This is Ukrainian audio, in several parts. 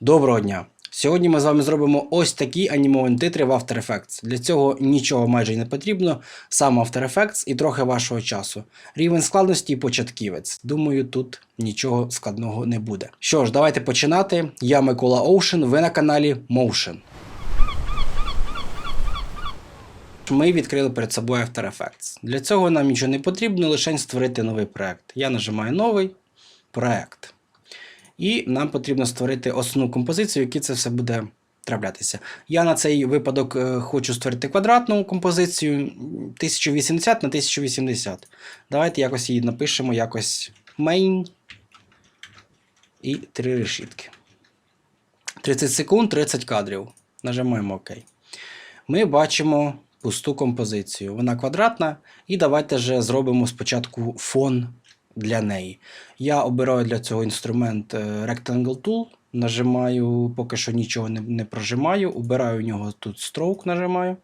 Доброго дня! Сьогодні ми з вами зробимо ось такі анімовані титри в After Effects. Для цього нічого майже не потрібно, сам After Effects і трохи вашого часу. Рівень складності початківець. Думаю, тут нічого складного не буде. Що ж, давайте починати. Я Микола Оушен, ви на каналі Motion. Ми відкрили перед собою After Effects. Для цього нам нічого не потрібно, лише створити новий проект. Я нажимаю новий проект. І нам потрібно створити основну композицію, в якій це все буде траплятися. Я на цей випадок е, хочу створити квадратну композицію 1080 на 1080. Давайте якось її напишемо, якось main і три решітки. 30 секунд, 30 кадрів. Нажимаємо ОК. Ми бачимо пусту композицію. Вона квадратна. І давайте вже зробимо спочатку фон для неї. Я обираю для цього інструмент е, Rectangle Tool, нажимаю, поки що нічого не, не прожимаю, обираю у нього тут Stroke, нажимаю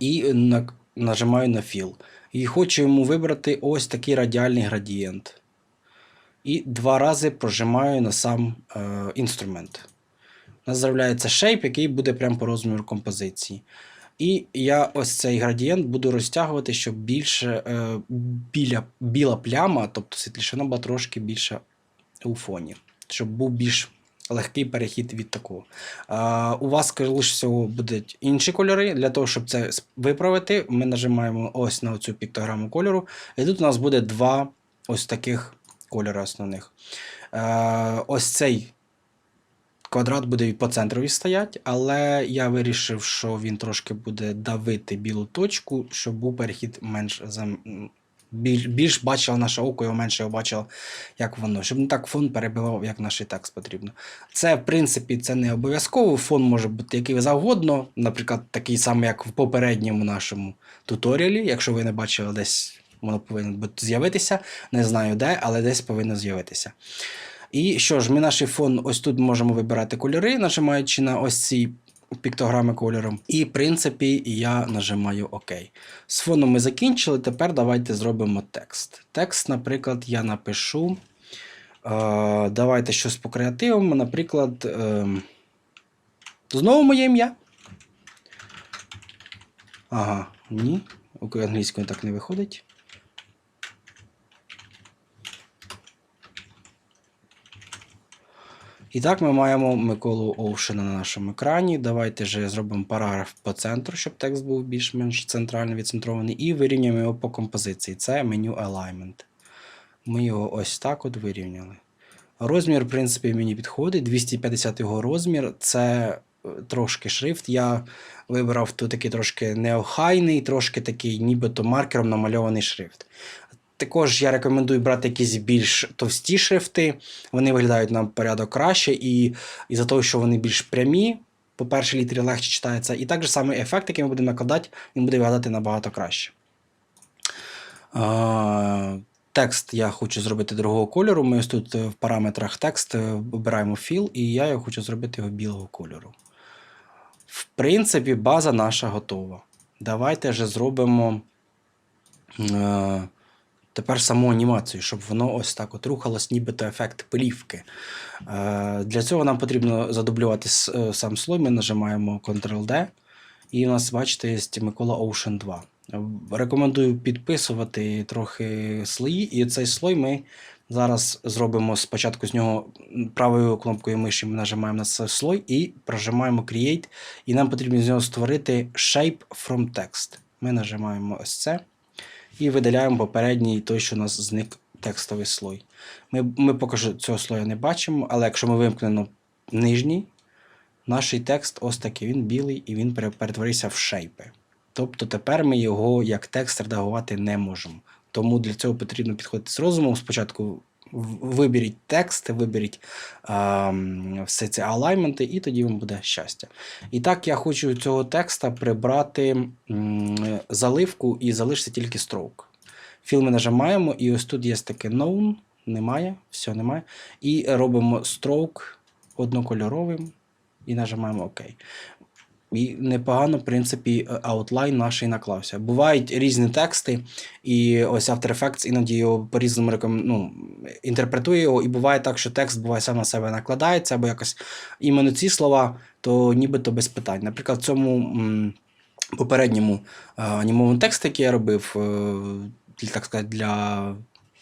і на, нажимаю на Fill. І хочу йому вибрати ось такий радіальний градієнт. І два рази прожимаю на сам е, інструмент. У нас з'являється shape, який буде прямо по розміру композиції. І я ось цей градієнт буду розтягувати, щоб більше е, біля, біла пляма, тобто світлішина була трошки більше у фоні, щоб був більш легкий перехід від такого. А, у вас, скоріше всього, будуть інші кольори. Для того, щоб це виправити, ми нажимаємо ось на цю піктограму кольору. І тут у нас буде два ось таких кольори основних. Е, ось цей квадрат буде по центрові стоять, але я вирішив, що він трошки буде давити білу точку, щоб був перехід менш за. м, Більш, більш бачило наше око, його менше його бачило, як воно, щоб не так фон перебивав, як наш і текст потрібно. Це, в принципі, це не обов'язково. Фон може бути який завгодно, наприклад, такий самий, як в попередньому нашому туторіалі. Якщо ви не бачили, десь воно повинно з'явитися. Не знаю де, але десь повинно з'явитися. І що ж, ми наш фон ось тут можемо вибирати кольори, нажимаючи на ось ці піктограми кольором. І, в принципі, я нажимаю ОК. З фоном ми закінчили. Тепер давайте зробимо текст. Текст, наприклад, я напишу. Е, давайте щось покреативимо. Наприклад, е, знову моє ім'я. Ага, ні. Англійською так не виходить. І так ми маємо Миколу Оушена на нашому екрані. Давайте же зробимо параграф по центру, щоб текст був більш-менш центрально відцентрований, і вирівняємо його по композиції. Це меню Alignment. Ми його ось так от вирівняли. Розмір, в принципі, мені підходить. 250 його розмір. Це е, трошки шрифт. Я вибрав тут такий трошки неохайний, трошки такий, нібито маркером намальований шрифт. Також я рекомендую брати якісь більш товсті шрифти. Вони виглядають на порядок краще, і із-за того, що вони більш прямі, по першій літері легше читається. І також самий ефект, який ми будемо накладати, він буде виглядати набагато краще. Текст я хочу зробити другого кольору. Ми ось тут е, в параметрах текст е, обираємо філ, і я його хочу зробити його білого кольору. В принципі, база наша готова. Давайте вже зробимо. Тепер саму анімацію, щоб воно ось так от рухалось, нібито ефект плівки. Е, для цього нам потрібно задублювати е, сам слой. Ми нажимаємо Ctrl-D, і у нас, бачите, є Микола Ocean 2. Е, Рекомендую підписувати трохи слої, і цей слой ми зараз зробимо спочатку з нього правою кнопкою миші ми нажимаємо на цей слой і прожимаємо Create, і нам потрібно з нього створити Shape from Text. Ми нажимаємо ось це і видаляємо попередній той, що у нас зник текстовий слой. Ми, ми поки що цього слоя не бачимо, але якщо ми вимкнемо нижній, наш текст ось такий, він білий і він пере- перетворився в шейпи. Тобто тепер ми його як текст редагувати не можемо. Тому для цього потрібно підходити з розумом. Спочатку виберіть текст, виберіть ем, все ці алайменти, і тоді вам буде щастя. І так я хочу цього текста прибрати м, заливку і залишити тільки stroke. Філ ми нажимаємо, і ось тут є таке known, немає, все немає. І робимо stroke однокольоровим і нажимаємо ОК. І непогано, в принципі, аутлайн наш наклався. Бувають різні тексти, і ось After Effects іноді його по-різному реком... ну, інтерпретує його, і буває так, що текст буває сам на себе накладається, або якось іменно ці слова, то нібито без питань. Наприклад, в цьому попередньому е, анімованому тексті, який я робив, е, так сказати, для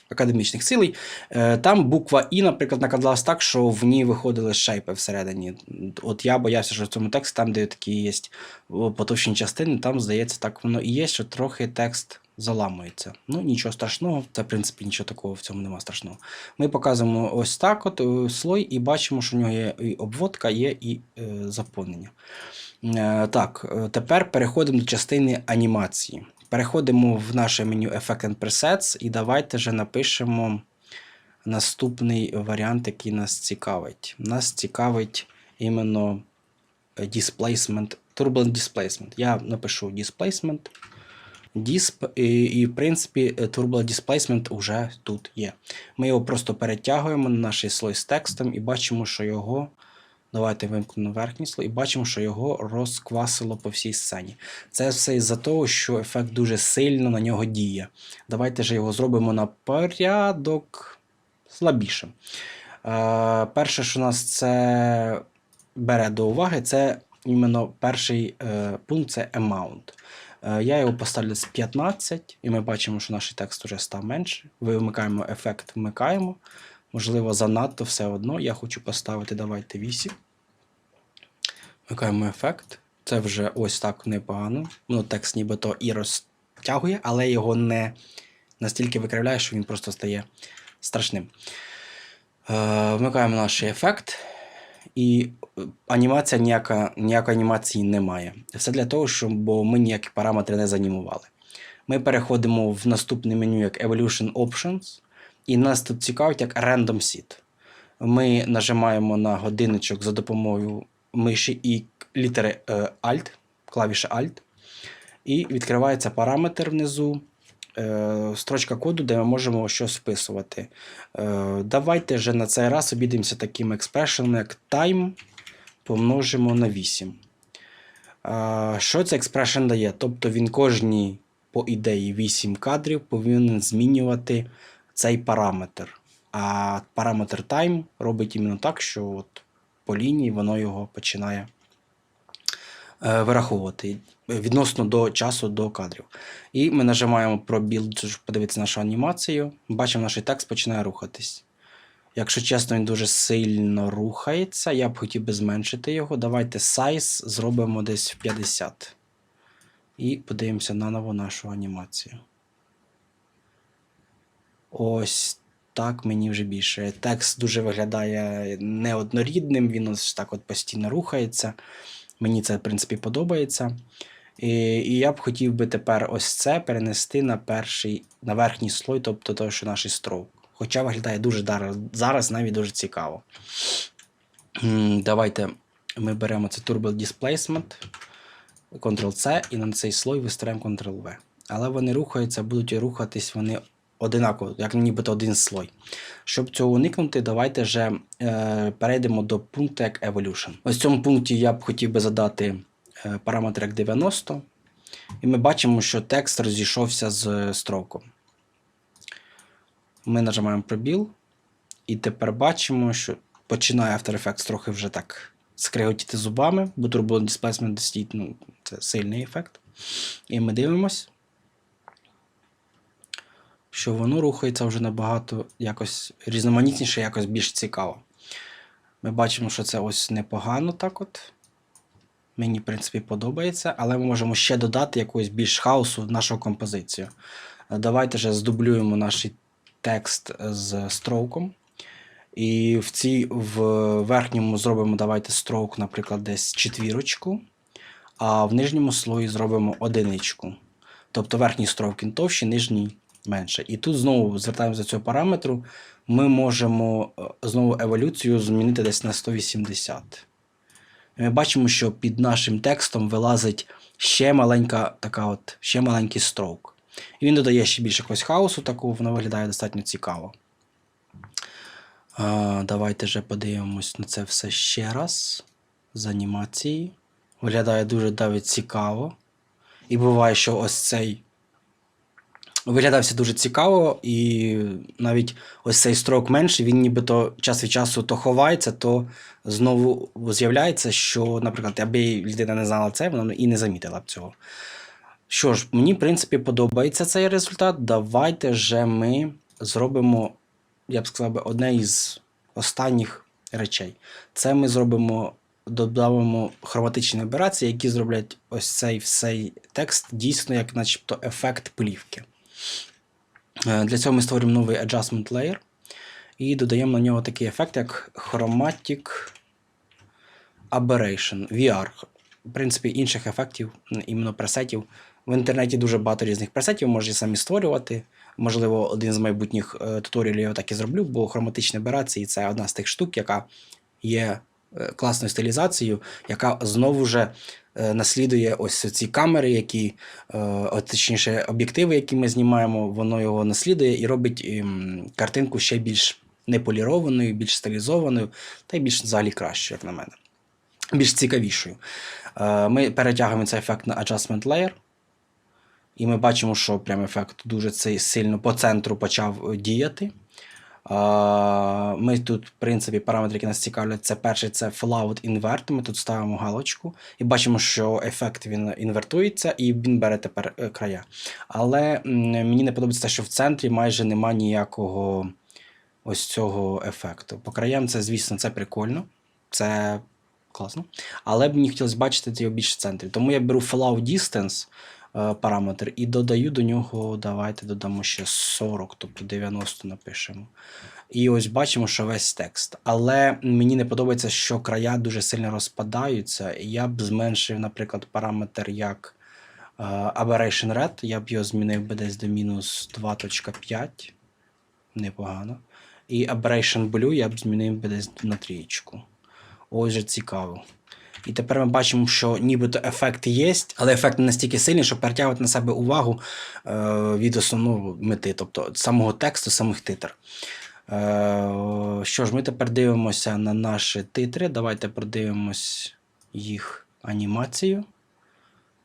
академічних цілей, е, там буква І, наприклад, накладалась так, що в ній виходили шейпи всередині. От я боявся, що в цьому тексті, там, де такі є потовщені частини, там, здається, так воно і є, що трохи текст заламується. Ну, нічого страшного, це, в принципі, нічого такого в цьому немає страшного. Ми показуємо ось так: от е, слой, і бачимо, що в нього є і обводка, є і е, заповнення. Е, так, е, тепер переходимо до частини анімації. Переходимо в наше меню Effect and Presets і давайте вже напишемо наступний варіант, який нас цікавить. Нас цікавить іменно е, displacement, turbulent displacement. Я напишу displacement. Disp, і, і, в принципі, е, Turbo Displacement вже тут є. Ми його просто перетягуємо на наш слой з текстом і бачимо, що його. Давайте вимкнемо верхній слой і бачимо, що його розквасило по всій сцені. Це все із-за того, що ефект дуже сильно на нього діє. Давайте же його зробимо на порядок слабішим. Е, перше, що нас це бере до уваги, це іменно перший е, пункт це amount. Е, Я його поставлю з 15, і ми бачимо, що наш текст вже став менше. Вимикаємо ефект, вмикаємо. Можливо, занадто все одно. Я хочу поставити, давайте 8. Вмикаємо ефект. Це вже ось так непогано. Ну, текст нібито і розтягує, але його не настільки викривляє, що він просто стає страшним. Е, Вмикаємо наш ефект. І е, анімація ніяка, ніякої анімації немає. Все для того, щоб ми ніякі параметри не занімували. Ми переходимо в наступне меню як Evolution Options, і нас тут цікавить як Random Seed. Ми нажимаємо на годинничок за допомогою миші і літери е, Alt, клавіші Alt, і відкривається параметр внизу. е, Строчка коду, де ми можемо щось вписувати. Е, Давайте вже на цей раз обійдемося таким експрешеном, як time помножимо на 8. Е, Що цей експрешен дає? Тобто він кожні, по ідеї, 8 кадрів повинен змінювати цей параметр. А параметр time робить іменно так, що от по лінії воно його починає е, вираховувати відносно до часу до кадрів. І ми нажимаємо про build, щоб подивитися нашу анімацію. Бачимо, наш текст починає рухатись. Якщо чесно, він дуже сильно рухається, я б хотів би зменшити його. Давайте size зробимо десь в 50. І подивимося наново нашу анімацію. Ось так мені вже більше. Текст дуже виглядає неоднорідним, він ось так от постійно рухається. Мені це, в принципі, подобається. І, і я б хотів би тепер ось це перенести на перший, на верхній слой, тобто той, що наш строк. Хоча виглядає дуже дар- зараз навіть дуже цікаво. Давайте ми беремо це Turbo Displacement, Ctrl-C, і на цей слой виставляємо Ctrl-V. Але вони рухаються, будуть рухатись вони одинаково, як нібито один слой. Щоб цього уникнути, давайте вже е, перейдемо до пункту як Evolution. Ось в цьому пункті я б хотів би задати е, параметр як 90. І ми бачимо, що текст розійшовся з строком. Ми нажимаємо пробіл, і тепер бачимо, що починає After Effects трохи вже так скриготіти зубами, бо Turbo Displacement ну, це сильний ефект. І ми дивимось, що воно рухається вже набагато якось різноманітніше, якось більш цікаво. Ми бачимо, що це ось непогано так от. Мені, в принципі, подобається, але ми можемо ще додати якогось більш хаосу в нашу композицію. Давайте вже здублюємо наш текст з строком. І в цій в верхньому зробимо давайте строк, наприклад, десь четвірочку, а в нижньому слої зробимо одиничку. Тобто верхній строк він товщий, нижній менше. І тут знову звертаємося до цього параметру. Ми можемо е, знову еволюцію змінити десь на 180. І ми бачимо, що під нашим текстом вилазить ще маленька така от, ще маленький строк. І він додає ще більше якогось хаосу, такого, воно виглядає достатньо цікаво. А, давайте вже подивимось на це все ще раз з анімації. Виглядає дуже навіть цікаво. І буває, що ось цей виглядає все дуже цікаво, і навіть ось цей строк менший, він нібито час від часу то ховається, то знову з'являється, що, наприклад, аби людина не знала це, вона і не замітила б цього. Що ж, мені, в принципі, подобається цей результат. Давайте же ми зробимо, я б сказав, одне із останніх речей. Це ми зробимо, додамо хроматичні операції, які зроблять ось цей всей текст дійсно як начебто ефект плівки. Е, Для цього ми створюємо новий adjustment layer і додаємо на нього такий ефект, як Chromatic Aberration VR. В принципі, інших ефектів, іменно пресетів. В інтернеті дуже багато різних пресетів, можете самі створювати. Можливо, один з майбутніх е, туторіалів я так і зроблю, бо хроматичні операції це одна з тих штук, яка є е, класною стилізацією, яка знову ж наслідує ось ці камери, які, е, точніше, об'єктиви, які ми знімаємо, воно його наслідує і робить ем, картинку ще більш неполірованою, більш стилізованою, та й більш взагалі кращою, як на мене. Більш цікавішою. Е, Ми перетягуємо цей ефект на Adjustment Layer. І ми бачимо, що прям ефект дуже сильно по центру почав е, діяти. Ми тут, в принципі, параметри, які нас цікавлять, це перший це Fallout Invert. Ми тут ставимо галочку і бачимо, що ефект він інвертується і він бере тепер е, края. Але мені не подобається те, що в центрі майже немає ніякого ось цього ефекту. По краям це, звісно, це прикольно. Це класно. Але б мені хотілося бачити його більше в центрі. Тому я беру Fallout Distance параметр і додаю до нього, давайте додамо ще 40, тобто 90 напишемо. І ось бачимо, що весь текст. Але мені не подобається, що края дуже сильно розпадаються. Я б зменшив, наприклад, параметр як е, Aberration Red, я б його змінив би десь до мінус 2.5. Непогано. І Aberration Blue я б змінив би десь на трієчку. Ось же цікаво. І тепер ми бачимо, що нібито ефект є, але ефект не настільки сильний, щоб перетягувати на себе увагу е, від основної мети, тобто самого тексту, самих титр. Е, що ж, ми тепер дивимося на наші титри. Давайте продивимось їх анімацію.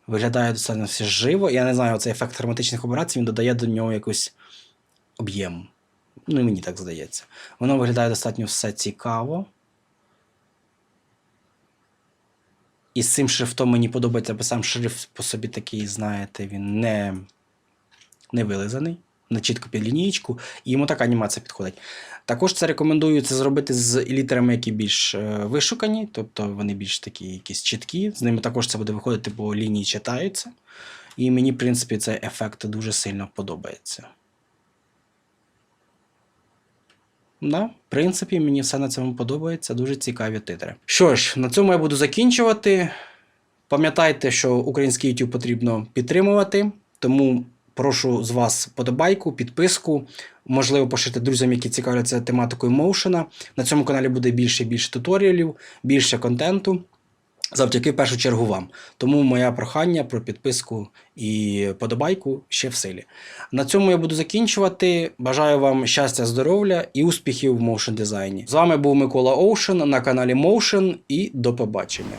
Виглядає достатньо все живо. Я не знаю, цей ефект хроматичних операцій він додає до нього якийсь об'єм. Ну, і мені так здається. Воно виглядає достатньо все цікаво. І з цим шрифтом мені подобається, бо сам шрифт по собі такий, знаєте, він не, не вилизаний, не чітко під лінієчку, і йому така анімація підходить. Також це рекомендую це зробити з літерами, які більш е, вишукані, тобто вони більш такі якісь чіткі. З ними також це буде виходити, бо лінії читаються. І мені, в принципі, цей ефект дуже сильно подобається. Да, в принципі, мені все на цьому подобається. Дуже цікаві титри. Що ж, на цьому я буду закінчувати. Пам'ятайте, що український YouTube потрібно підтримувати, тому прошу з вас подобайку, підписку. Можливо, пошити друзям, які цікавляться тематикою моушена. На цьому каналі буде більше і більше туторіалів, більше контенту. Завдяки в першу чергу вам. Тому моє прохання про підписку і подобайку ще в силі. На цьому я буду закінчувати. Бажаю вам щастя, здоров'я і успіхів в моушн дизайні. З вами був Микола Оушен на каналі Motion і до побачення.